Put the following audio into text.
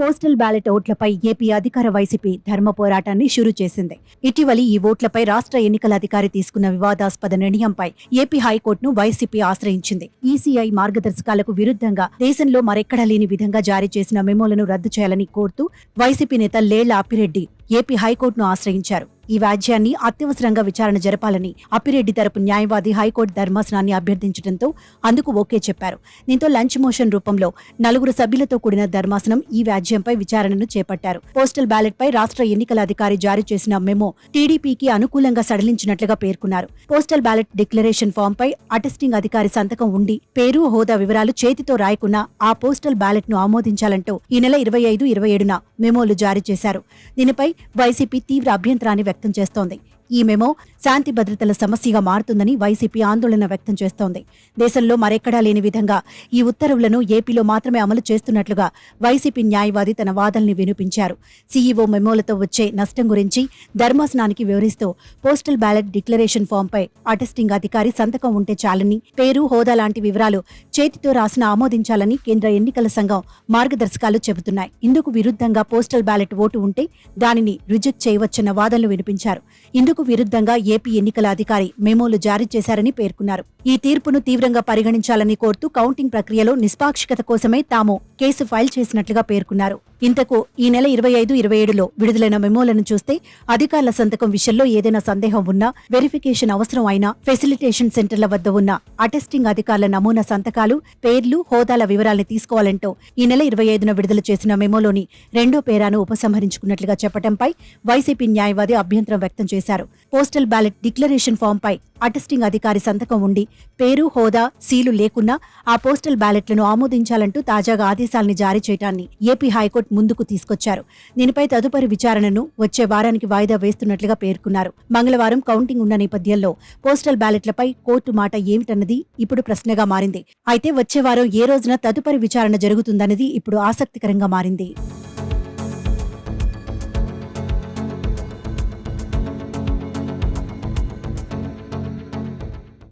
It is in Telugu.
పోస్టల్ బ్యాలెట్ ఓట్లపై ఏపీ అధికార వైసీపీ ధర్మ పోరాటాన్ని షురూ చేసింది. ఇటీవలి ఈ ఓట్లపై రాష్ట్ర ఎన్నికల అధికారి తీసుకున్న వివాదాస్పద నిర్ణయంపై ఏపీ హైకోర్టును వైసీపీ ఆశ్రయించింది. ఈసీఐ మార్గదర్శకాలకు విరుద్ధంగా దేశంలో మరెక్కడా లేని విధంగా జారీ చేసిన మెమోలను రద్దు చేయాలని కోరుతూ వైసీపీ నేత లేళ్ళ అప్పిరెడ్డి ఏపీ హైకోర్టును ఆశ్రయించారు. ఈ వ్యాజ్యాన్ని అత్యవసరంగా విచారణ జరపాలని అప్పిరెడ్డి తరపు న్యాయవాది హైకోర్టు ధర్మాసనాన్ని అభ్యర్థించడంతో అందుకు ఓకే చెప్పారు. దీంతో లంచ్ మోషన్ రూపంలో నలుగురు సభ్యులతో కూడిన ధర్మాసనం ఈ వ్యాజ్యంపై విచారణను చేపట్టారు. పోస్టల్ బ్యాలెట్ పై రాష్ట్ర ఎన్నికల అధికారి జారీ చేసిన మెమో టీడీపీకి అనుకూలంగా సడలించినట్లుగా పేర్కొన్నారు. పోస్టల్ బ్యాలెట్ డిక్లరేషన్ ఫామ్ పై అటెస్టింగ్ అధికారి సంతకం ఉండి పేరు హోదా వివరాలు చేతితో రాయకున్నా ఆ పోస్టల్ బ్యాలెట్ను ఆమోదించాలంటూ ఈ నెల ఇరవై ఐదు ఇరవై ఏడున మెమోలు జారీ చేశారు. దీనిపై వైసీపీ తీవ్ర అభ్యంతరాన్ని వ్యక్తం చేస్తోంది. ఈ మెమో శాంతి భద్రతల సమస్యగా మారుతుందని వైసీపీ ఆందోళన వ్యక్తం చేస్తోంది. దేశంలో మరెక్కడా లేని విధంగా ఈ ఉత్తర్వులను ఏపీలో మాత్రమే అమలు చేస్తున్నట్లుగా వైసీపీ న్యాయవాది తన వాదనని వినిపించారు. సీఈఓ మెమోలతో వచ్చే నష్టం గురించి ధర్మాసనానికి వివరిస్తూ పోస్టల్ బ్యాలెట్ డిక్లరేషన్ ఫామ్ పై అటెస్టింగ్ అధికారి సంతకం ఉంటే చాలని పేరు హోదా లాంటి వివరాలు చేతితో రాసిన ఆమోదించాలని కేంద్ర ఎన్నికల సంఘం మార్గదర్శకాలు చెబుతున్నాయి. ఇందుకు విరుద్ధంగా పోస్టల్ బ్యాలెట్ ఓటు ఉంటే దానిని రిజెక్ట్ చేయవచ్చన్న వాదనలు వినిపించారు. ఇందుకు విరుద్ధంగా ఏపీ ఎన్నికల అధికారి మెమోలు జారీ చేశారని పేర్కొన్నారు. ఈ తీర్పును తీవ్రంగా పరిగణించాలని కోరుతూ కౌంటింగ్ ప్రక్రియలో నిష్పాక్షికత కోసమే తాము కేసు ఫైల్ చేసినట్లుగా పేర్కొన్నారు. ఇంతకు ఈ నెల ఇరవై ఐదు ఇరవై ఏడులో విడుదలైన మెమోలను చూస్తే అధికారుల సంతకం విషయంలో ఏదైనా సందేహం ఉన్నా వెరిఫికేషన్ అవసరం అయినా ఫెసిలిటేషన్ సెంటర్ల వద్ద ఉన్న అటెస్టింగ్ అధికారుల నమూనా సంతకాలు పేర్లు హోదాల వివరాల్ని తీసుకోవాలంటూ ఈ నెల ఇరవై ఐదున విడుదల చేసిన మెమోలోని రెండో పేరాను ఉపసంహరించుకున్నట్లుగా చెప్పడంపై వైసీపీ న్యాయవాది అభ్యంతరం వ్యక్తం చేశారు. పోస్టల్ బ్యాలెట్ డిక్లరేషన్ ఫామ్పై అటెస్టింగ్ అధికారి సంతకం ఉండి పేరు హోదా సీలు లేకున్నా ఆ పోస్టల్ బ్యాలెట్లను ఆమోదించాలంటూ తాజాగా ఆదేశాల్ని జారీ చేయడాన్ని ఏపీ హైకోర్టు ముందుకు తీసుకొచ్చారు. దీనిపై తదుపరి విచారణను వచ్చే వారానికి వాయిదా వేస్తున్నట్లుగా పేర్కొన్నారు. మంగళవారం కౌంటింగ్ ఉన్న నేపథ్యంలో పోస్టల్ బ్యాలెట్లపై కోర్టు మాట ఏమిటన్నది ఇప్పుడు ప్రశ్నగా మారింది. అయితే వచ్చే వారం ఏ రోజున తదుపరి విచారణ జరుగుతుందన్నది ఇప్పుడు ఆసక్తికరంగా మారింది.